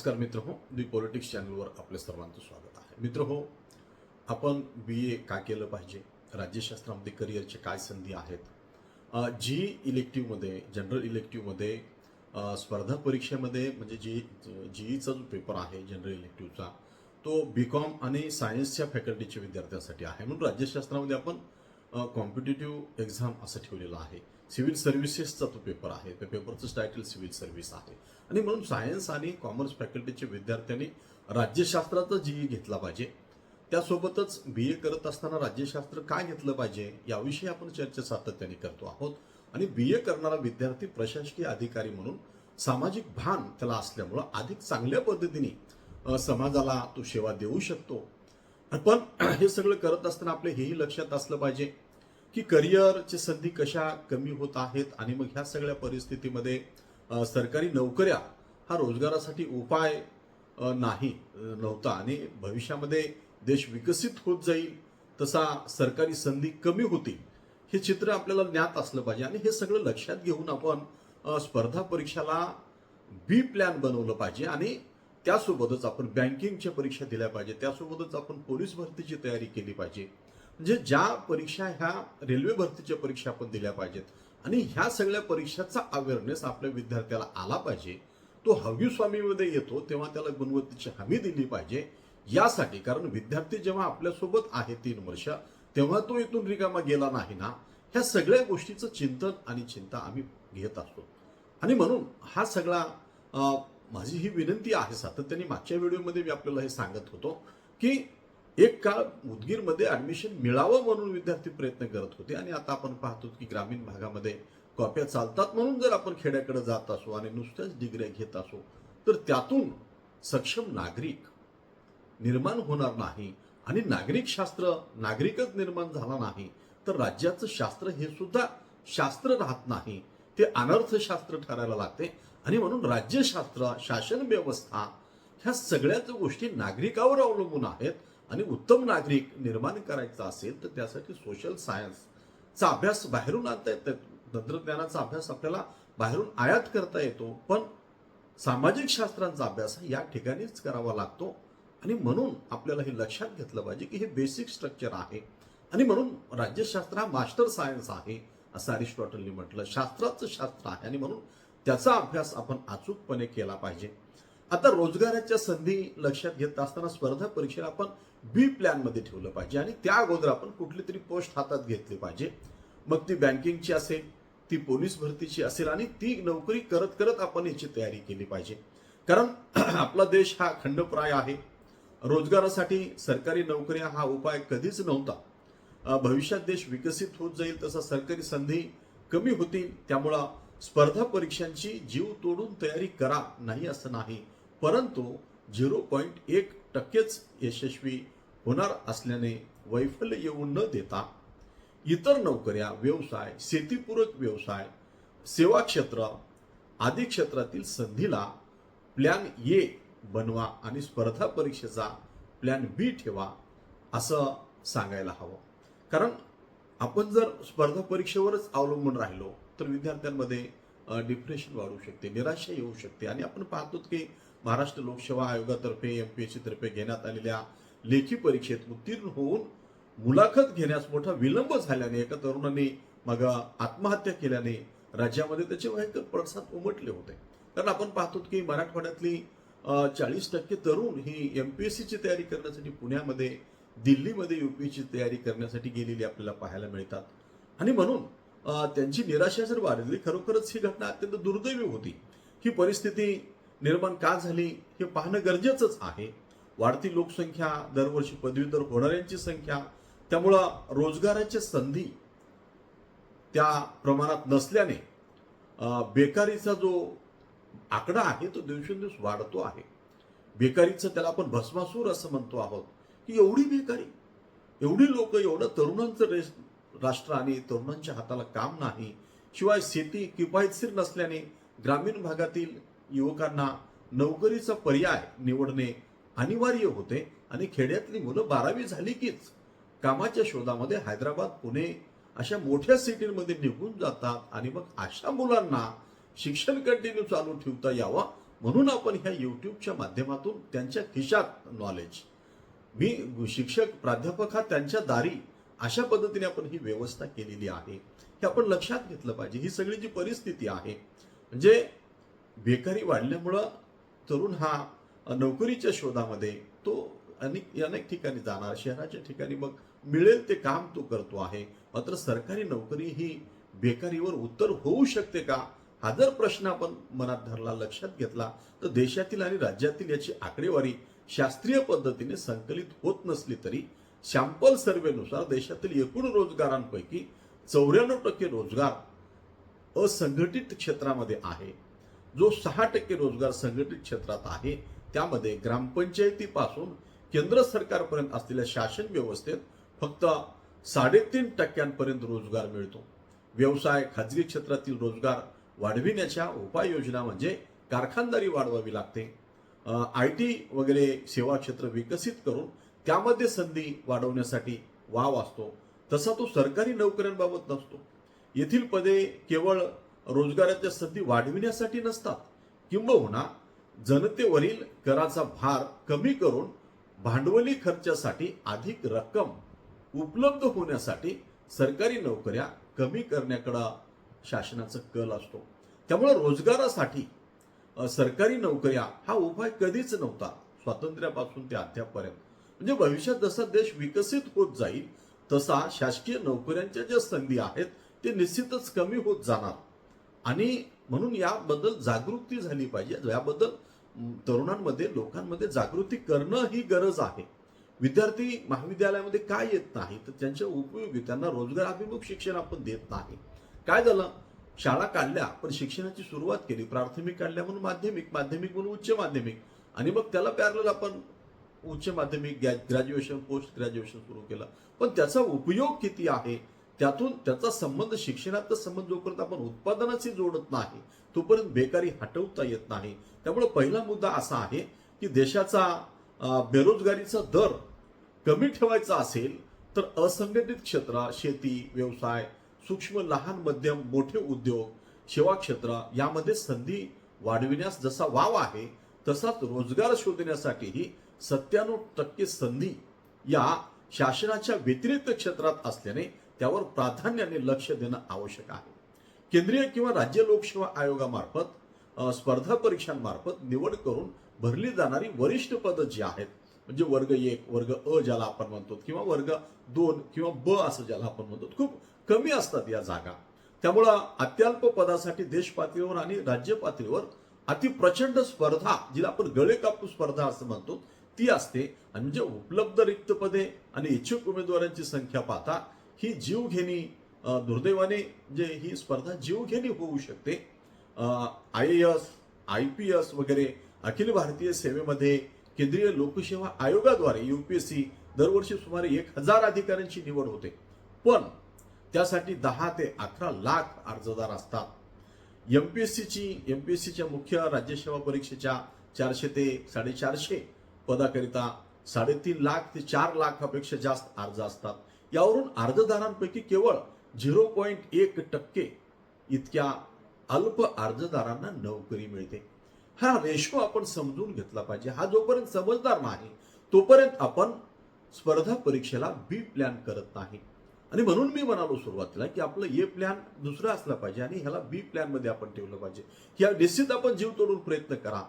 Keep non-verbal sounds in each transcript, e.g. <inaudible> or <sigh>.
नमस्कार मित्र हो दी पॉलिटिक्स चॅनलवर आपल्या सर्वांचं स्वागत आहे. मित्र हो आपण बी ए का केलं पाहिजे? राज्यशास्त्रामध्ये करिअरचे काय संधी आहेत? जी इलेक्टिव्हमध्ये जनरल इलेक्टिव्हमध्ये स्पर्धा परीक्षेमध्ये म्हणजे जी जीईचा जो पेपर आहे जनरल इलेक्टिव्हचा तो बी कॉम आणि सायन्सच्या फॅकल्टीच्या विद्यार्थ्यांसाठी आहे. म्हणून राज्यशास्त्रामध्ये आपण कॉम्पिटेटिव्ह एक्झाम असं ठेवलेलं आहे. सिव्हिल सर्व्हिसेसचा तो पेपर आहे. त्या पेपरचं टायटल सिव्हिल सर्व्हिस आहे. आणि म्हणून सायन्स आणि कॉमर्स फॅकल्टीच्या विद्यार्थ्यांनी राज्यशास्त्राचा जीई घेतला पाहिजे. त्यासोबतच बी ए करत असताना राज्यशास्त्र काय घेतलं पाहिजे याविषयी आपण चर्चा सातत्याने करतो आहोत. आणि बी ए करणारा विद्यार्थी प्रशासकीय अधिकारी म्हणून सामाजिक भान त्याला असल्यामुळं अधिक चांगल्या पद्धतीने समाजाला तो सेवा देऊ शकतो. पण <clears throat> हे सगळं करत असताना आपले हेही लक्षात असलं पाहिजे. की करिअरची संधी कशा कमी होत आहेत आणि मग ह्या सगळ्या परिस्थितीमध्ये सरकारी नोकऱ्या हा रोजगारासाठी उपाय नाही नव्हता. आणि भविष्यामध्ये देश विकसित होत जाईल तसा सरकारी संधी कमी होतील हे चित्र आपल्याला ज्ञात असलं पाहिजे. आणि हे सगळं लक्षात घेऊन आपण स्पर्धा परीक्षाला बी प्लॅन बनवलं पाहिजे. आणि त्यासोबतच आपण बँकिंगच्या परीक्षा दिल्या पाहिजे त्यासोबतच आपण पोलीस भरतीची तयारी केली पाहिजे. म्हणजे ज्या परीक्षा ह्या रेल्वे भरतीच्या परीक्षा आपण दिल्या पाहिजेत आणि ह्या सगळ्या परीक्षाचा अवेअरनेस आपल्या विद्यार्थ्याला आला पाहिजे तो हवी स्वामीमध्ये येतो तेव्हा त्याला गुणवत्तेची हमी दिली पाहिजे यासाठी. कारण विद्यार्थी जेव्हा आपल्यासोबत आहे तीन वर्ष तेव्हा तो इथून रिकामा गेला नाही ना? ह्या सगळ्या गोष्टीचं चिंतन आणि चिंता आम्ही घेत असतो. आणि म्हणून हा सगळा माझी ही विनंती आहे सातत्याने. मागच्या व्हिडिओमध्ये मी आपल्याला हे सांगत होतो की एक काळ उदगीरमध्ये ऍडमिशन मिळावं म्हणून विद्यार्थी प्रयत्न करत होते. आणि आता आपण पाहतो की ग्रामीण भागामध्ये कॉप्या चालतात म्हणून जर आपण खेड्याकडे जात असो आणि नुसत्याच डिग्र्या घेत असो तर त्यातून सक्षम नागरिक निर्माण होणार नाही आणि नागरिक शास्त्र नागरिकच निर्माण झाला नाही तर राज्याचं शास्त्र हे सुद्धा शास्त्र राहत नाही. ते अनर्थशास्त्र ठरायला लागते. आणि म्हणून राज्यशास्त्र शासन व्यवस्था ह्या सगळ्याच गोष्टी नागरिकावर अवलंबून आहेत. आणि उत्तम नागरिक निर्माण करायचा असेल तर त्यासाठी सोशल सायन्सचा अभ्यास बाहेरून आणता येतं. तंत्रज्ञानाचा अभ्यास आपल्याला बाहेरून आयात करता येतो. पण सामाजिक शास्त्रांचा अभ्यास या ठिकाणीच करावा लागतो. आणि म्हणून आपल्याला हे लक्षात घेतलं पाहिजे की हे बेसिक स्ट्रक्चर आहे. आणि म्हणून राज्यशास्त्र हा मास्टर सायन्स आहे असं अरिस्टॉटलनी म्हटलं. शास्त्राचं शास्त्र आहे आणि म्हणून त्याचा अभ्यास आपण अचूकपणे केला पाहिजे. आता रोजगाराच्या संधी लक्षात घेत असताना स्पर्धा परीक्षेला आपण बी प्लॅनमध्ये ठेवलं पाहिजे आणि त्या अगोदर आपण कुठली तरी पोस्ट हातात घेतली पाहिजे. मग ती बँकिंगची असेल ती पोलीस भरतीची असेल आणि ती नोकरी करत करत आपण याची तयारी केली पाहिजे. कारण <clears throat> आपला देश हा खंडप्राय आहे. रोजगारासाठी सरकारी नोकऱ्या हा उपाय कधीच नव्हता. भविष्यात देश विकसित होत जाईल तसा सरकारी संधी कमी होतील त्यामुळं स्पर्धा परीक्षांची जीव तोडून तयारी करा नाही असं नाही. परंतु झिरो पॉईंट एक टक्केच यशस्वी होणार असल्याने वैफल्य येऊ न देता इतर नोकऱ्या व्यवसाय शेतीपूरक व्यवसाय सेवा क्षेत्र आदी क्षेत्रातील संधीला प्लॅन ए बनवा आणि स्पर्धा परीक्षेचा प्लॅन बी ठेवा असं सांगायला हवं. कारण आपण जर स्पर्धा परीक्षेवरच अवलंबून राहिलो तर विद्यार्थ्यांमध्ये डिप्रेशन वाढू शकते निराशा येऊ शकते. आणि आपण पाहतो की महाराष्ट्र लोकसेवा आयोगातर्फे एम पी एस तर्फे घेण्यात आलेल्या लेखी परीक्षेत उत्तीर्ण होऊन मुलाखत घेण्यास मोठा विलंब झाल्याने एका तरुणाने मग आत्महत्या केल्याने राज्यामध्ये त्याचे भयंकर पडसाद उमटले होते. कारण आपण पाहतो की मराठवाड्यातली चाळीस टक्के तरुण ही एम पी एस सीची तयारी करण्यासाठी पुण्यामध्ये दिल्लीमध्ये यू पी एसची तयारी करण्यासाठी गेलेली आपल्याला पाहायला मिळतात. आणि म्हणून त्यांची निराशा जर वाढली खरोखरच ही घटना अत्यंत दुर्दैवी होती. ही परिस्थिती निर्माण का झाली हे पाहणं गरजेचंच आहे. वाढती लोकसंख्या दरवर्षी पदवीधर होणाऱ्यांची संख्या त्यामुळं रोजगाराच्या संधी त्या प्रमाणात नसल्याने बेकारीचा जो आकडा आहे तो दिवसेंदिवस वाढतो आहे. बेकारीचं त्याला आपण भस्मासूर असं म्हणतो आहोत की एवढी बेकारी एवढी लोक एवढं तरुणांचं रेस राष्ट्र आणि तरुणांच्या हाताला काम नाही शिवाय शेती किफायतशीर नसल्याने ग्रामीण भागातील युवकांना नोकरीचा पर्याय निवडणे अनिवार्य होते आणि खेड्यातली मुलं बारावी झाली कीच. कामाच्या शोधामध्ये हैदराबाद पुणे अशा मोठ्या सिटीमध्ये निघून जातात आणि मग अशा मुलांना शिक्षण कंटिन्यू चालू ठेवता यावा म्हणून आपण ह्या युट्यूबच्या माध्यमातून त्यांच्या खिशात नॉलेज मी शिक्षक प्राध्यापक हा त्यांच्या दारी अशा पद्धतीने आपण ही व्यवस्था केलेली आहे. हे आपण लक्षात घेतलं पाहिजे. ही सगळी जी परिस्थिती आहे म्हणजे बेकारी वाढल्यामुळं तरुण हा नोकरीच्या शोधामध्ये तो अनेक अनेक ठिकाणी जाणार शहराच्या ठिकाणी मग मिळेल ते काम तो करतो आहे. मात्र सरकारी नोकरी ही बेकारीवर उत्तर होऊ शकते का? हा जर प्रश्न आपण मनात धरला लक्षात घेतला तर देशातील आणि राज्यातील याची आकडेवारी शास्त्रीय पद्धतीने संकलित होत नसली तरी सॅम्पल सर्वेनुसार देशातील एकूण रोजगारांपैकी चौऱ्याण्णव टक्के रोजगार असंघटित क्षेत्रामध्ये आहे. जो सहा टक्के रोजगार संघटित क्षेत्रात आहे त्यामध्ये ग्रामपंचायतीपासून केंद्र सरकारपर्यंत असलेल्या शासन व्यवस्थेत फक्त साडेतीन टक्क्यांपर्यंत रोजगार मिळतो. व्यवसाय खाजगी क्षेत्रातील रोजगार वाढविण्याच्या उपाययोजना म्हणजे कारखानदारी वाढवावी लागते. आय टी वगैरे सेवा क्षेत्र विकसित करून त्यामध्ये संधी वाढवण्यासाठी वाव असतो. तसा तो सरकारी नोकऱ्यांबाबत नसतो. येथील पदे केवळ रोजगाराच्या संधी वाढविण्यासाठी नसतात. किंबहुना जनतेवरील कराचा भार कमी करून भांडवली खर्चासाठी अधिक रक्कम उपलब्ध होण्यासाठी सरकारी नोकऱ्या कमी करण्याकडं शासनाचा कल असतो. त्यामुळे रोजगारासाठी सरकारी नोकऱ्या हा उपाय कधीच नव्हता. स्वातंत्र्यापासून ते अद्यापपर्यंत म्हणजे भविष्यात जसा देश विकसित होत जाईल तसा शासकीय नोकऱ्यांच्या ज्या संधी आहेत ते निश्चितच कमी होत जाणार. आणि म्हणून याबद्दल जागृती झाली पाहिजे. याबद्दल तरुणांमध्ये लोकांमध्ये जागृती करणं ही गरज आहे. विद्यार्थी महाविद्यालयामध्ये काय येत नाही तर त्यांच्या उपयोगी त्यांना रोजगार अभिमुख शिक्षण आपण देत नाही. काय झालं? शाळा काढल्या पण शिक्षणाची सुरुवात केली. प्राथमिक काढल्या म्हणून माध्यमिक माध्यमिक म्हणून उच्च माध्यमिक. आणि मग त्याला पॅरल आपण उच्च माध्यमिक ग्रॅज्युएशन पोस्ट ग्रॅज्युएशन सुरू केलं. पण त्याचा उपयोग किती आहे? त्यातून त्याचा संबंध शिक्षणाचा संबंध जोपर्यंत आपण उत्पादनाशी जोडत नाही तोपर्यंत बेकारी हटवता येत नाही. त्यामुळे पहिला मुद्दा असा आहे की देशाचा बेरोजगारीचा दर कमी ठेवायचा असेल तर असंघटित क्षेत्र शेती व्यवसाय सूक्ष्म लहान मध्यम मोठे उद्योग सेवा क्षेत्र यामध्ये संधी वाढविण्यास जसा वाव आहे तसाच रोजगार शोधण्यासाठीही सत्त्याण्णव टक्के संधी या शासनाच्या व्यतिरिक्त क्षेत्रात असल्याने त्यावर प्राधान्याने लक्ष देणं आवश्यक आहे. केंद्रीय किंवा राज्य लोकसेवा आयोगामार्फत स्पर्धा परीक्षांमार्फत निवड करून भरली जाणारी वरिष्ठ पदं जी आहेत म्हणजे वर्ग एक वर्ग अ ज्याला आपण म्हणतो किंवा वर्ग दोन किंवा ब असं ज्याला आपण म्हणतो खूप कमी असतात या जागा. त्यामुळं अत्यल्प पदासाठी देश पातळीवर आणि राज्य पातळीवर अति प्रचंड स्पर्धा जिला आपण गळे कापू स्पर्धा असं म्हणतो ती असते. आणि म्हणजे उपलब्ध रिक्त पदे आणि इच्छुक उमेदवारांची संख्या पाहता ही जीवघेणी दुर्दैवाने जे ही स्पर्धा जीवघेणी होऊ शकते. I A S I P S वगैरे अखिल भारतीय सेवेमध्ये केंद्रीय लोकसेवा आयोगाद्वारे युपीएससी दरवर्षी सुमारे एक हजार अधिकाऱ्यांची निवड होते. पण त्यासाठी दहा ते अकरा लाख अर्जदार असतात. यमपीएससीची एम पी एस सीच्या मुख्य राज्यसेवा परीक्षेच्या चारशे ते साडेचारशे पदाकरिता साडेतीन लाख ते चार लाखापेक्षा जास्त अर्ज असतात. यावरून अर्जदारांपैकी केवळ झिरो पॉईंट एक टक्के इतक्या अल्प अर्जदारांना नोकरी मिळते. हा रेशो आपण समजून घेतला पाहिजे. हा जोपर्यंत समजदार नाही तोपर्यंत आपण स्पर्धा परीक्षेला बी प्लॅन करत नाही. आणि म्हणून मी म्हणालो सुरुवातीला की आपलं ए प्लॅन दुसरा असला पाहिजे आणि ह्याला बी प्लॅनमध्ये आपण ठेवलं पाहिजे. ह्या निश्चित आपण जीव तोडून प्रयत्न करा.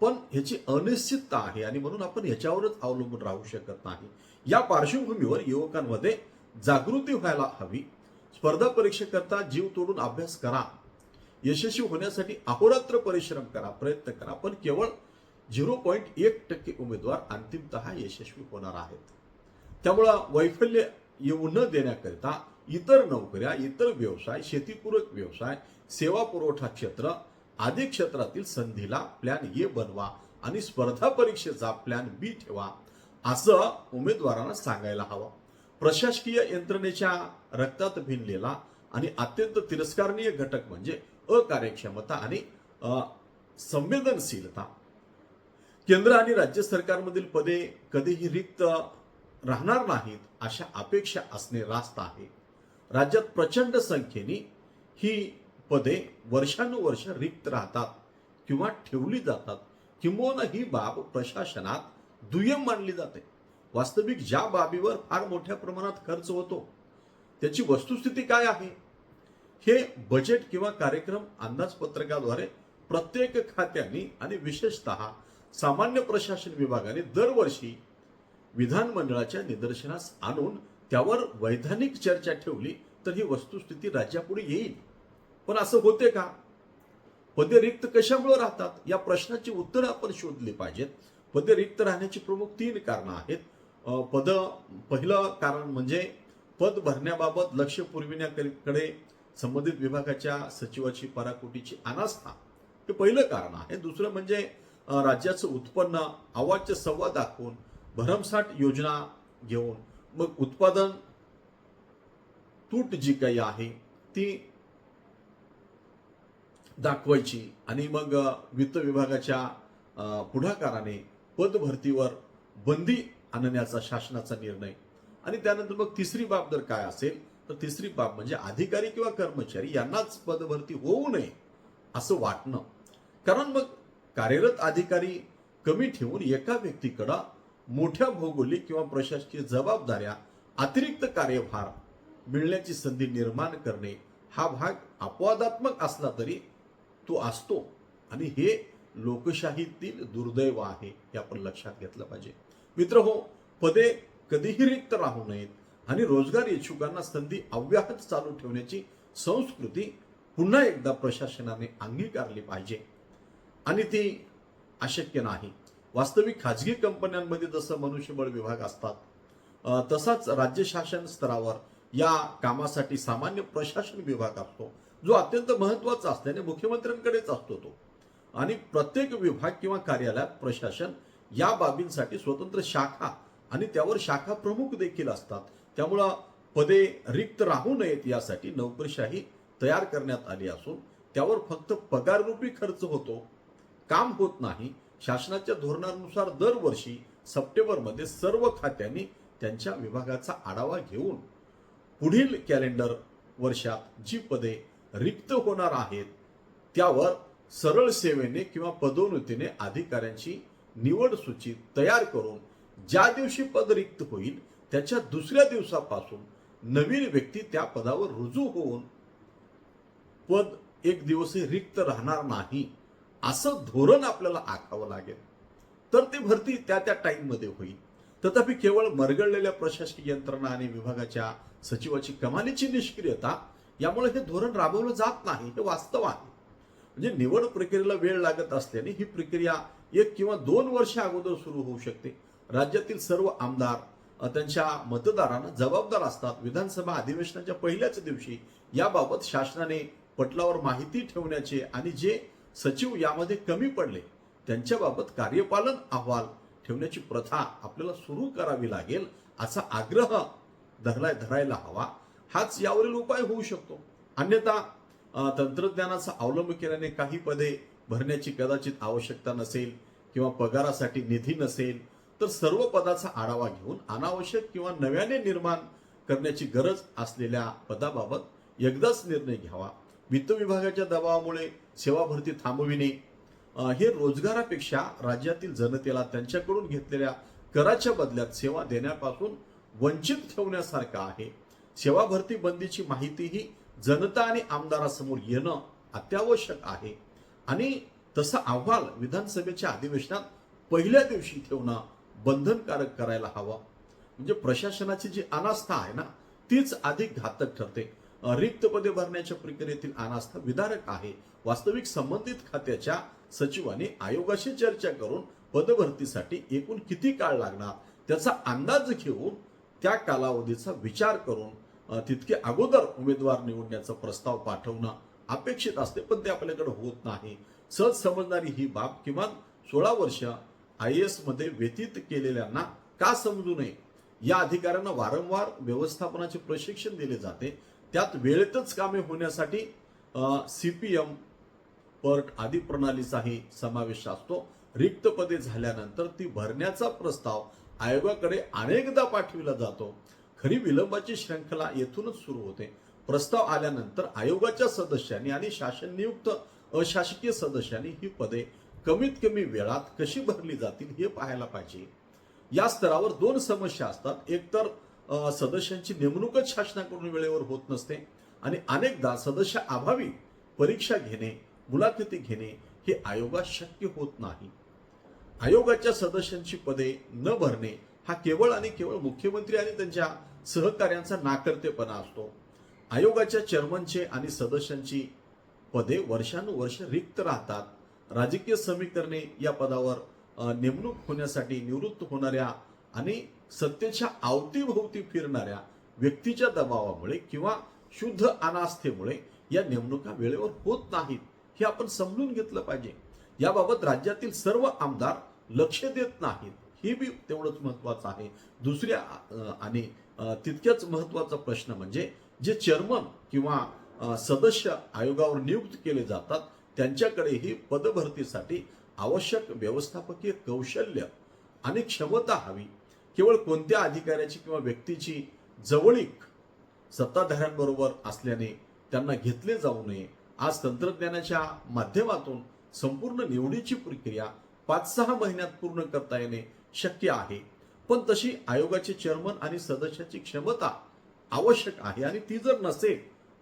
पण ह्याची अनिश्चितता आहे आणि म्हणून आपण ह्याच्यावरच अवलंबून राहू शकत नाही. या पार्श्वभूमीवर युवकांमध्ये जागृती व्हायला हवी. स्पर्धा परीक्षेकरता जीव तोडून अभ्यास करा. यशस्वी होण्यासाठी अहोरात्र परिश्रम करा प्रयत्न करा. पण केवळ झिरो पॉईंट एक टक्के उमेदवार अंतिमत यशस्वी होणार आहेत. त्यामुळं वैफल्य येऊ न देण्याकरिता इतर नोकऱ्या इतर व्यवसाय शेतीपूरक व्यवसाय सेवा पुरवठा क्षेत्र आदी क्षेत्रातील संधीला प्लॅन ए बनवा आणि स्पर्धा परीक्षेचा प्लॅन बी ठेवा. असं उमेदवारांना सांगायला हवं. प्रशासकीय यंत्रणेच्या रक्तात भिनलेला आणि अत्यंत तिरस्कारणीय घटक म्हणजे अकार्यक्षमता आणि संवेदनशीलता. केंद्र आणि राज्य सरकारमधील पदे कधीही रिक्त राहणार नाहीत अशा अपेक्षा असणे रास्त आहे. राज्यात प्रचंड संख्येने ही पदे वर्षानुवर्ष रिक्त राहतात किंवा ठेवली जातात. किंबहुना ही बाब प्रशासनात दुय्यम मानली जाते. वास्तविक ज्या बाबीवर फार मोठ्या प्रमाणात खर्च होतो त्याची वस्तुस्थिती काय आहे? हे बजेट किंवा कार्यक्रम अंदाजपत्रकाद्वारे प्रत्येक खात्याने आणि विशेषतः सामान्य प्रशासन विभागाने दरवर्षी विधानमंडळाच्या निदर्शनास आणून त्यावर वैधानिक चर्चा ठेवली तर ही वस्तुस्थिती राज्यापुढे येईल. पण असं होते का? पदे रिक्त कशामुळे राहतात? या प्रश्नाची उत्तरं आपण शोधली पाहिजेत. पदे रिक्त राहण्याची प्रमुख तीन कारणं आहेत. पद पहिलं कारण म्हणजे पद भरण्याबाबत लक्ष पुरविण्याकडे संबंधित विभागाच्या सचिवाची पराकोटीची अनास्था हे पहिलं कारण आहे. दुसरं म्हणजे राज्याचं उत्पन्न अवाच्य संवाद दाखवून भरमसाठ योजना घेऊन मग उत्पादन तूट जी काही आहे ती दाखवायची आणि मग वित्त विभागाच्या पुढाकाराने पदभरतीवर बंदी आणण्याचा शासनाचा निर्णय. आणि त्यानंतर मग तिसरी बाब जर काय असेल तर तिसरी बाब म्हणजे अधिकारी किंवा कर्मचारी यांनाच पदभरती होऊ नये असं वाटणं. कारण मग कार्यरत अधिकारी कमी ठेवून एका व्यक्तीकडं मोठ्या भौगोलिक किंवा प्रशासकीय जबाबदाऱ्या अतिरिक्त कार्यभार मिळण्याची संधी निर्माण करणे हा भाग अपवादात्मक असला तरी तो असतो. आणि हे लोकशाहीतील दुर्दैव आहे हे आपण लक्षात घेतलं पाहिजे. मित्र हो पदे कधीही रिक्त राहू नयेत आणि रोजगार इच्छुकांना संधी अव्याहत चालू ठेवण्याची संस्कृती पुन्हा एकदा प्रशासनाने अंगीकारली पाहिजे. आणि ती अशक्य नाही. वास्तविक खाजगी कंपन्यांमध्ये जसं मनुष्यबळ विभाग असतात तसाच राज्य शासन स्तरावर या कामासाठी सामान्य प्रशासन विभाग असतो जो अत्यंत महत्त्वाचा असल्याने मुख्यमंत्र्यांकडेच असतो तो. आणि प्रत्येक विभाग किंवा कार्यालयात प्रशासन या बाबींसाठी स्वतंत्र शाखा आणि त्यावर शाखा प्रमुख देखील असतात. त्यामुळं पदे रिक्त राहू नयेत यासाठी नोकरशाही तयार करण्यात आली असून त्यावर फक्त पगाररूपी खर्च होतो काम होत नाही. शासनाच्या धोरणानुसार दरवर्षी सप्टेंबरमध्ये सर्व खात्यांनी त्यांच्या विभागाचा आढावा घेऊन पुढील कॅलेंडर वर्षात जी पदे रिक्त होणार आहेत त्यावर सरळ सेवेने किंवा पदोन्नतीने अधिकाऱ्यांची निवड सूची तयार करून ज्या दिवशी पद रिक्त होईल त्याच्या दुसऱ्या दिवसापासून नवीन व्यक्ती त्या पदावर रुजू होऊन पद एक दिवसही रिक्त राहणार नाही असं धोरण आपल्याला आखावं लागेल. तर ती भरती त्या त्या टाईममध्ये होईल. तथापि केवळ मरगळलेल्या प्रशासकीय यंत्रणा आणि विभागाच्या सचिवाची कमालीची निष्क्रियता यामुळे हे धोरण राबवलं जात नाही हे वास्तव आहे. म्हणजे निवड प्रक्रियेला वेळ लागत असल्याने ही प्रक्रिया एक किंवा दोन वर्ष अगोदर सुरू होऊ शकते. राज्यातील सर्व आमदार त्यांच्या मतदारांना जबाबदार असतात. विधानसभा अधिवेशनाच्या पहिल्याच दिवशी याबाबत शासनाने पटलावर माहिती ठेवण्याचे आणि जे सचिव यामध्ये कमी पडले त्यांच्याबाबत कार्यपालन अहवाल ठेवण्याची प्रथा आपल्याला सुरू करावी लागेल असा आग्रह धरलाय धरायला हवा. हाच यावरील उपाय होऊ शकतो. अन्यथा तंत्रज्ञानाचा अवलंब केल्याने काही पदे भरण्याची कदाचित आवश्यकता नसेल किंवा पगारासाठी निधी नसेल तर सर्व पदाचा आढावा घेऊन अनावश्यक किंवा नव्याने निर्माण करण्याची गरज असलेल्या पदाबाबत एकदाच निर्णय घ्यावा. वित्त विभागाच्या दबावामुळे सेवा भरती थांबविणे हे रोजगारापेक्षा राज्यातील जनतेला त्यांच्याकडून घेतलेल्या कराच्या बदल्यात सेवा देण्यापासून वंचित ठेवण्यासारखं आहे. सेवा भरती बंदीची माहितीही जनता आणि आमदारासमोर येणं अत्यावश्यक आहे. आणि तसा अहवाल विधानसभेच्या अधिवेशनात पहिल्या दिवशी ठेवणं बंधनकारक करायला हवं. म्हणजे प्रशासनाची जी अनास्था आहे ना तीच अधिक घातक ठरते. रिक्त पदे भरण्याच्या प्रक्रियेतील अनास्था विदारक आहे. वास्तविक संबंधित खात्याच्या सचिवांनी आयोगाशी चर्चा करून पदभरतीसाठी एकूण किती काळ लागणार त्याचा अंदाज घेऊन त्या कालावधीचा विचार करून तितके अगोदर उमेदवार निवडण्याचा प्रस्ताव पाठवणं अपेक्षित असते पण ते आपल्याकडे होत नाही. सहज समजणारी ही बाब किमान सोळा वर्ष आय एसमध्ये व्यतीत केलेल्यांना का समजू नये? या अधिकाऱ्यांना वारंवार व्यवस्थापनाचे प्रशिक्षण दिले जाते. त्यात वेळेतच कामे होण्यासाठी सीपीएम पर्ट आदी प्रणालीचाही समावेश असतो. रिक्त पदे झाल्यानंतर ती भरण्याचा प्रस्ताव आयोगाकडे अनेकदा पाठविला जातो. खरी विलंबाची श्रृंखला येथूनच सुरू होते. प्रस्ताव आल्यानंतर आयोगाच्या सदस्यांनी आणि शासन नियुक्त अशासकीय सदस्यांनी ही पदे कमीत कमी वेळात कशी भरली जातील हे पाहायला पाहिजे. या स्तरावर दोन समस्या असतात. एकतर सदस्यांची नेमणूकच शासनाकडून वेळेवर होत नसते आणि अनेकदा सदस्य अभावी परीक्षा घेणे मुलाखती घेणे हे आयोगात शक्य होत नाही. आयोगाच्या सदस्यांची पदे न भरणे हा केवळ आणि केवळ मुख्यमंत्री आणि त्यांच्या सहकार्यांचा नाकर्तेपणा असतो. आयोगाच्या चेअरमनचे आणि सदस्यांची पदे वर्षानुवर्ष रिक्त राहतात. राजकीय समीकरणे या पदावर नेमणूक होण्यासाठी निवृत्त होणाऱ्या आणि सत्तेच्या अवतीभोवती फिरणाऱ्या व्यक्तीच्या दबावामुळे किंवा शुद्ध अनास्थेमुळे या नेमणुका वेळेवर होत नाहीत हे आपण समजून घेतलं पाहिजे. याबाबत राज्यातील सर्व आमदार लक्ष देत नाहीत. हे बी तेवढंच महत्वाचं आहे. दुसऱ्या आणि तितक्याच महत्त्वाचा प्रश्न म्हणजे जे चेअरमन किंवा सदस्य आयोगावर नियुक्त केले जातात त्यांच्याकडेही पदभरतीसाठी आवश्यक व्यवस्थापकीय कौशल्य आणि क्षमता हवी. केवळ कोणत्या अधिकाऱ्याची किंवा व्यक्तीची जवळीक सत्ताधाऱ्यांबरोबर असल्याने त्यांना घेतले जाऊ नये आज तंत्रज्ञानाच्या माध्यमातून संपूर्ण निवडीची प्रक्रिया पाच सहा महिन्यात पूर्ण करता येणे शक्य आहे. पण तशी आयोगाचे चेअरमन आणि सदस्याची क्षमता आवश्यक आहे. आणि ती जर नसेल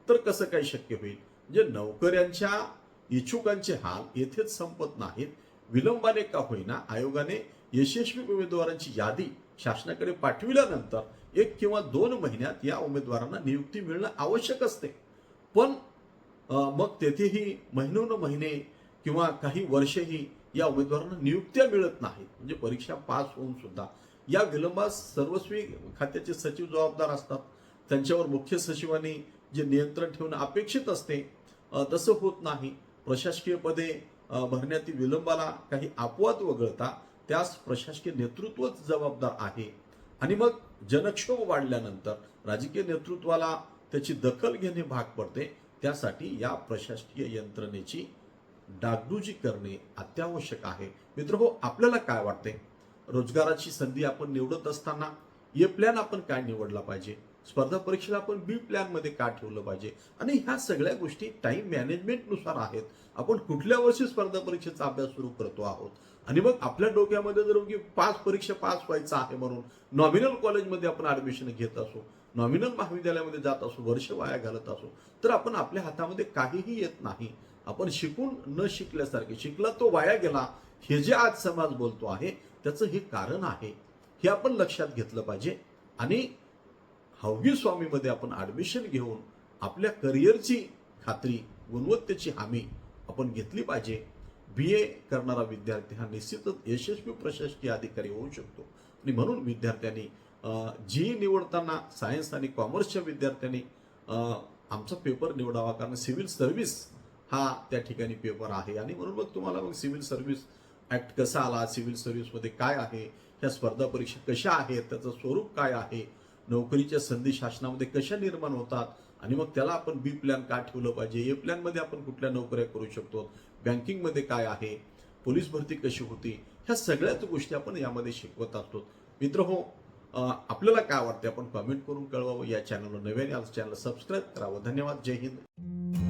तर कसं काय शक्य होईल? म्हणजे नोकऱ्यांच्या इच्छुकांचे हाल येथेच संपत नाहीत. विलंबाने का होईना आयोगाने यशस्वी उमेदवारांची यादी शासनाकडे पाठविल्यानंतर एक किंवा दोन महिन्यात या उमेदवारांना नियुक्ती मिळणं आवश्यक असते. पण मग तेथेही महिनोन महिने किंवा काही वर्षेही या उमेदवारांना नियुक्त्या मिळत नाहीत. म्हणजे परीक्षा पास होऊन सुद्धा या विलंबास सर्वस्वी खात्याचे सचिव जबाबदार असतात. त्यांच्यावर मुख्य सचिवांनी जे नियंत्रण ठेवणं अपेक्षित असते तसं होत नाही. प्रशासकीय पदे भरण्यातील विलंबाला काही अपवाद वगळता त्यास प्रशासकीय नेतृत्वच जबाबदार आहे. आणि मग जनक्षोभ वाढल्यानंतर राजकीय नेतृत्वाला त्याची दखल घेणे भाग पडते. त्यासाठी या प्रशासकीय यंत्रणेची डागडुजी करणे अत्यावश्यक आहे. मित्र हो आपल्याला काय वाटते? रोजगाराची संधी आपण निवडत असताना ए प्लॅन आपण काय निवडला पाहिजे? स्पर्धा परीक्षेला आपण बी प्लॅनमध्ये का ठेवलं पाहिजे? आणि ह्या सगळ्या गोष्टी टाइम मॅनेजमेंटनुसार आहेत. आपण कुठल्या वर्षी स्पर्धा परीक्षेचा अभ्यास सुरू करतो आहोत? आणि मग आपल्या डोक्यामध्ये जर की पाच परीक्षा पास व्हायचा आहे म्हणून नॉमिनल कॉलेजमध्ये आपण ऍडमिशन घेत असो नॉमिनल महाविद्यालयामध्ये जात असो वर्ष वाया घालत असो तर आपण आपल्या हातामध्ये काहीही येत नाही. आपण शिकून न शिकल्यासारखे शिकला तो वाया गेला हे जे आज समाज बोलतो आहे त्याचं हे कारण आहे हे आपण लक्षात घेतलं पाहिजे. आणि हवगी स्वामीमध्ये आपण ॲडमिशन घेऊन आपल्या करिअरची खात्री गुणवत्तेची हमी आपण घेतली पाहिजे. बी ए करणारा विद्यार्थी हा निश्चितच यशस्वी प्रशासकीय अधिकारी होऊ शकतो. आणि म्हणून विद्यार्थ्यांनी जी निवडताना सायन्स आणि कॉमर्सच्या विद्यार्थ्यांनी आमचा पेपर निवडावा. कारण सिव्हिल सर्व्हिस हा त्या ठिकाणी पेपर आहे. आणि म्हणून मग तुम्हाला मग सिव्हिल सर्व्हिस ऍक्ट कसा आला? सिव्हिल सर्व्हिसमध्ये काय आहे? ह्या स्पर्धा परीक्षा कशा आहेत? त्याचं स्वरूप काय आहे? नोकरीच्या संधी शासनामध्ये कशा निर्माण होतात? आणि मग त्याला आपण बी प्लॅन का ठेवलं पाहिजे? ए प्लॅनमध्ये आपण कुठल्या नोकऱ्या करू शकतो? बँकिंगमध्ये काय आहे? पोलीस भरती कशी होती? ह्या सगळ्याच गोष्टी आपण यामध्ये शिकवत असतो. मित्र हो आपल्याला काय वाटते आपण कमेंट करून कळवावं. या चॅनलवर नव्याने आज चॅनल सबस्क्राईब करावं. धन्यवाद. जय हिंद.